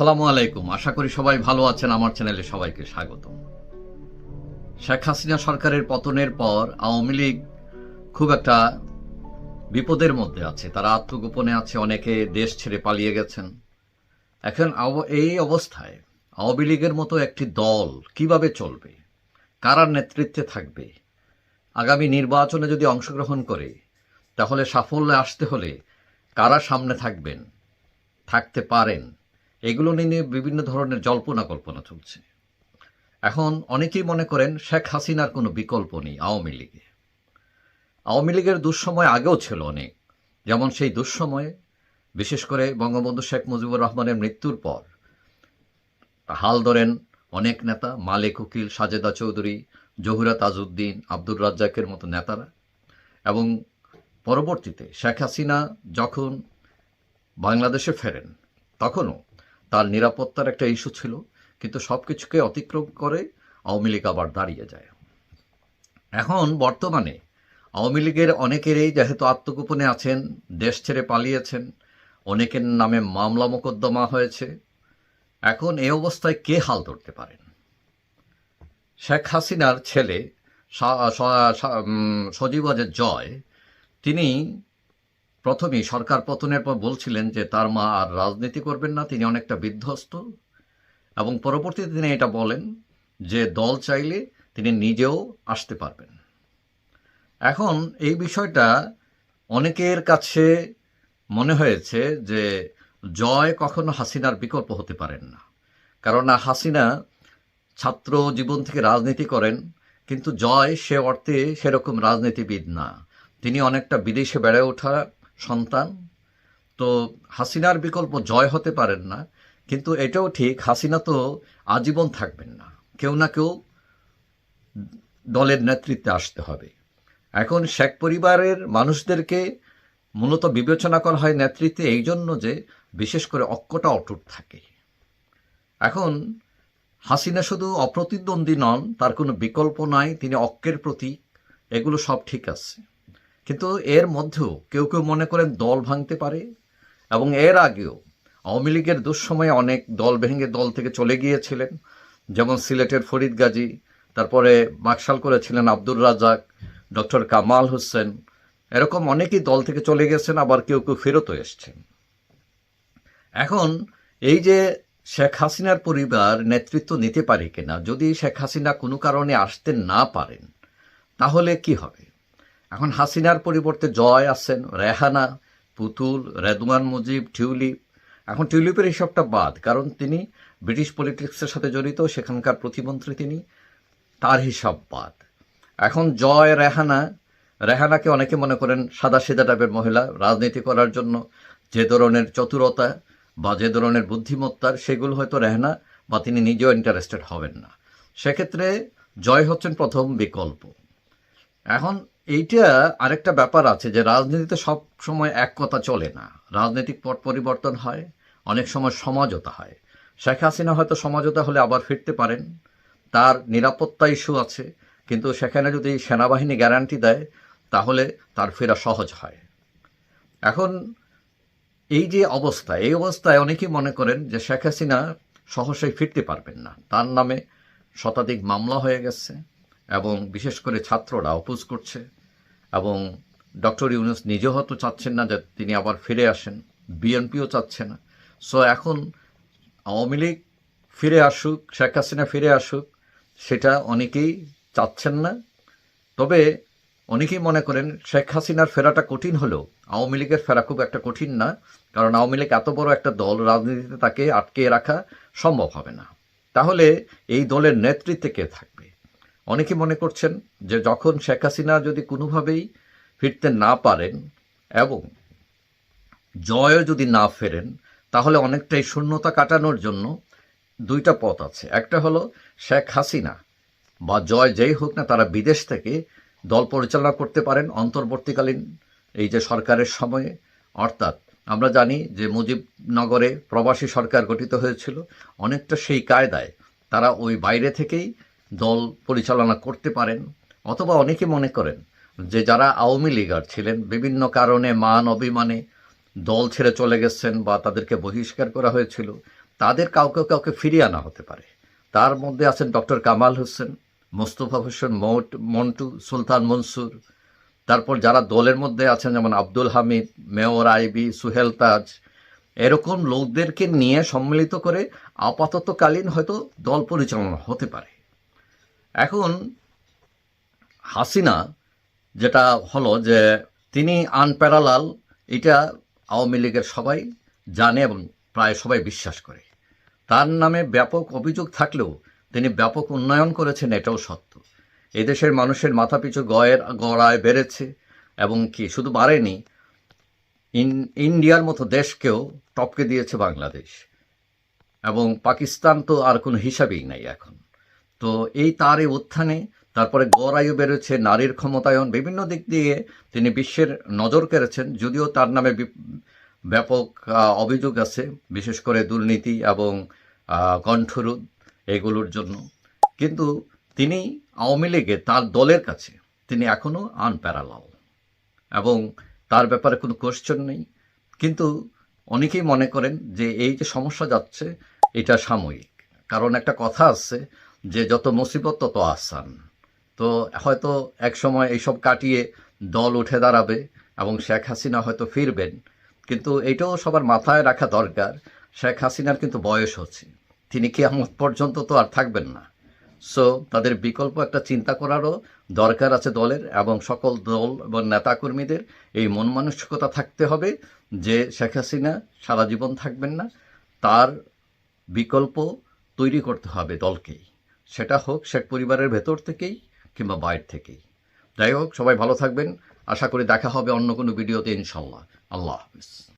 আসসালামু আলাইকুম। আশা করি সবাই ভালো আছেন। আমার চ্যানেলে সবাইকে স্বাগত শেখ হাসিনা সরকারের পতনের পর আওয়ামী লীগ খুব একটা বিপদের মধ্যে আছে। তারা আত্মগোপনে আছে। অনেকে দেশ ছেড়ে পালিয়ে গেছেন। এখন এই অবস্থায় আওয়ামী লীগের মতো একটি দল কীভাবে চলবে? কারার নেতৃত্বে থাকবে? আগামী নির্বাচনে যদি অংশগ্রহণ করে, তাহলে সাফল্যে আসতে হলে কারা সামনে থাকবেন, থাকতে পারেন? এগুলো নিয়ে বিভিন্ন ধরনের জল্পনা কল্পনা চলছে। এখন অনেকেই মনে করেন শেখ হাসিনার কোনো বিকল্প নেই আওয়ামী লীগে। আওয়ামী লীগের দুঃসময় আগেও ছিল অনেক। যেমন সেই দুঃসময়ে, বিশেষ করে বঙ্গবন্ধু শেখ মুজিবুর রহমানের মৃত্যুর পর, হাল ধরেন অনেক নেতা, মালেক, উকিল, সাজেদা চৌধুরী, জহুরা তাজউদ্দিন, আব্দুর রাজ্জাকের মতো নেতারা। এবং পরবর্তীতে শেখ হাসিনা যখন বাংলাদেশে ফেরেন, তখনও তার নিরাপত্তার একটা ইস্যু ছিল, কিন্তু সব কিছুকে অতিক্রম করে আওয়ামী লীগ আবার দাঁড়িয়ে যায়। এখন বর্তমানে আওয়ামী লীগের অনেকেরই যেহেতু আত্মগোপনে আছেন, দেশ ছেড়ে পালিয়েছেন, অনেকের নামে মামলা মোকদ্দমা হয়েছে, এখন এই অবস্থায় কে হাল ধরতে পারেন? শেখ হাসিনার ছেলে সজীব জয়, তিনি প্রথমেই সরকার পতনের পর বলছিলেন যে তার মা আর রাজনীতি করবেন না, তিনি অনেকটা বিধ্বস্ত। এবং পরবর্তীতে তিনি এটা বলেন যে দল চাইলে তিনি নিজেও আসতে পারবেন। এখন এই বিষয়টা অনেকের কাছে মনে হয়েছে যে জয় কখনো হাসিনার বিকল্প হতে পারেন না। কারণ হাসিনা ছাত্র জীবন থেকে রাজনীতি করেন, কিন্তু জয় সে অর্থে সেরকম রাজনীতিবিদ না। তিনি অনেকটা বিদেশে বেড়ে ওঠা সন্তান। তো হাসিনার বিকল্প জয় হতে পারেন না, কিন্তু এটাও ঠিক, হাসিনা তো আজীবন থাকবেন না। কেউ না কেউ দলের নেতৃত্বে আসতে হবে। এখন শেখ পরিবারের মানুষদেরকে মূলত বিবেচনা করা হয় নেতৃত্বে এই জন্য যে বিশেষ করে অক্কটা অটুট থাকে। এখন হাসিনা শুধু অপ্রতিদ্বন্দ্বী নন, তার কোনো বিকল্প নাই, তিনি অক্কের প্রতীক, এগুলো সব ঠিক আছে। কিন্তু এর মধ্যেও কেউ কেউ মনে করেন দল ভাঙতে পারে এবং এর আগেও আওয়ামী লীগের দুঃসময়ে অনেক দল ভেঙে দল থেকে চলে গিয়েছিলেন, যেমন সিলেটের ফরিদ গাজী, তারপরে বাকশাল করেছিলেন আব্দুর রাজাক ডক্টর কামাল হোসেন, এরকম অনেকেই দল থেকে চলে গেছেন, আবার কেউ কেউ ফেরতও এসছেন। এখন এই যে শেখ হাসিনার পরিবার নেতৃত্ব নিতে পারে কিনা, যদি শেখ হাসিনা কোনো কারণে আসতে না পারেন, তাহলে কি হবে? এখন হাসিনার পরিবর্তে জয় আছেন, রেহানা, পুতুল, রেদওয়ান মুজিব, টিউলিপ। এখন টিউলিপের হিসাবটা বাদ, কারণ তিনি ব্রিটিশ পলিটিক্সের সাথে জড়িত, সেখানকার প্রতিমন্ত্রী তিনি, তার হিসাব বাদ। এখন জয় রেহানা, রেহানাকে অনেকে মনে করেন সাদা সিধা টাইপের মহিলা, রাজনীতি করার জন্য যে ধরনের চতুরতা বা যে ধরনের বুদ্ধিমত্তার, সেগুলো হয়তো রেহানা বা তিনি নিজেও ইন্টারেস্টেড হবেন না। সেক্ষেত্রে জয় হচ্ছেন প্রথম বিকল্প। এখন এইটা আরেকটা ব্যাপার আছে যে রাজনীতিতে সব সময় এক কথা চলে না। রাজনৈতিক পট পরিবর্তন হয়, অনেক সময় সমাজতা হয়। শেখ হাসিনা হয়তো সমাজতা হলে আবার ফিরতে পারেন, তার নিরাপত্তা ইস্যু আছে, কিন্তু সেখানে যদি সেনাবাহিনী গ্যারান্টি দেয়, তাহলে তার ফেরা সহজ হয়। এখন এই যে অবস্থা, এই অবস্থায় অনেকেই মনে করেন যে শেখ হাসিনা সহসাই ফিরতে পারবেন না। তার নামে শতাধিক মামলা হয়ে গেছে এবং বিশেষ করে ছাত্ররা অপোজ করছে এবং ডক্টর ইউনুস নিজেও হয়তো চাচ্ছেন না যে তিনি আবার ফিরে আসেন, বিএনপিও চাচ্ছে না। সো এখন আওয়ামী লীগ ফিরে আসুক, শেখ হাসিনা ফিরে আসুক, সেটা অনেকেই চাচ্ছেন না। তবে অনেকেই মনে করেন শেখ হাসিনার ফেরাটা কঠিন হলেও, আওয়ামী লীগের ফেরা খুব একটা কঠিন না, কারণ আওয়ামী লীগ এত বড় একটা দল রাজনীতিতে তাকে আটকে রাখা সম্ভব হবে না। তাহলে এই দলের নেতৃত্বে কে থাকবে? অনেকে মনে করছেন যে যখন শেখ হাসিনা যদি কোনোভাবেই ফিরতে না পারেন এবং জয়ও যদি না ফেরেন, তাহলে অনেকটাই শূন্যতা কাটানোর জন্য দুইটা পথ আছে। একটা হলো শেখ হাসিনা বা জয় যেই হোক না, তারা বিদেশ থেকে দল পরিচালনা করতে পারেন অন্তর্বর্তীকালীন এই যে সরকারের সময়ে। অর্থাৎ আমরা জানি যে মুজিবনগরে প্রবাসী সরকার গঠিত হয়েছিল, অনেকটা সেই কায়দায় তারা ওই বাইরে থেকেই দল পরিচালনা করতে পারেন, অথবা অনেকে মনে করেন যে যারা আওয়ামী লীগার ছিলেন, বিভিন্ন কারণে মান অভিমানে দল ছেড়ে চলে গেছেন বা তাদেরকে বহিষ্কার করা হয়েছিল, তাদের কাউকে কাউকে ফিরিয়ে আনা হতে পারে। তার মধ্যে আছেন ডক্টর কামাল হোসেন, মোস্তফা হোসেন মট- মন্টু, সুলতান মনসুর। তারপর যারা দলের মধ্যে আছেন, যেমন আব্দুল হামিদ, মেয়র আইবি, সুহেল তাজ, এরকম লোকদেরকে নিয়ে সম্মিলিত করে আপাততকালীন হয়তো দল পরিচালনা হতে পারে। এখন হাসিনা যেটা হলো যে তিনি আনপ্যারালাল, এটা আওয়ামী লীগের সবাই জানে এবং প্রায় সবাই বিশ্বাস করে। তার নামে ব্যাপক অভিযোগ থাকলেও তিনি ব্যাপক উন্নয়ন করেছেন, এটাও সত্য। এদেশের মানুষের মাথাপিছু গয়ের, গড়ায় বেড়েছে এবং কি, শুধু বাড়েনি, ইন- ইন্ডিয়ার মতো দেশকেও টপকে দিয়েছে বাংলাদেশ। এবং পাকিস্তান তো আর কোনো হিসাবেই নাই এখন। তো এই তার এই উত্থানে তারপরে গড় আয়ু বেড়েছে, নারীর ক্ষমতায়ন, বিভিন্ন দিক দিয়ে তিনি বিশ্বের নজর কেড়েছেন, যদিও তার নামে ব্যাপক অভিযোগ আছে, বিশেষ করে দুর্নীতি এবং কণ্ঠরোধ এগুলোর জন্য। কিন্তু তিনি আওয়ামী লীগে তার দলের কাছে তিনি এখনও আনপ্যারালাল এবং তার ব্যাপারে কোনো কোশ্চেন নেই। কিন্তু অনেকেই মনে করেন যে এই যে সমস্যা যাচ্ছে, এটা সাময়িক। কারণ একটা কথা আছে যে যত মুসিবত, তত আসান তো হয়তো এক সময় এইসব কাটিয়ে দল উঠে দাঁড়াবে এবং শেখ হাসিনা হয়তো ফিরবেন। কিন্তু এটাও সবার মাথায় রাখা দরকার, শেখ হাসিনার কিন্তু বয়স হচ্ছে। তিনি কি আমার পর্যন্ত তো আর থাকবেন না। সো তাদের বিকল্প একটা চিন্তা করারও দরকার আছে দলের এবং সকল দল এবং নেতাকর্মীদের। এই মন মানসিকতা থাকতে হবে যে শেখ হাসিনা সারা জীবন থাকবেন না। তার বিকল্প তৈরি করতে হবে দলকেই। সেটা হোক, শেখ পরিবারের ভেতর থেকেই কিংবা বাইর থেকেই। যাই হোক, সবাই ভালো থাকবেন। আশা করি দেখা হবে অন্য কোনো ভিডিওতে ইনশাল্লাহ আল্লাহ হাফিজ।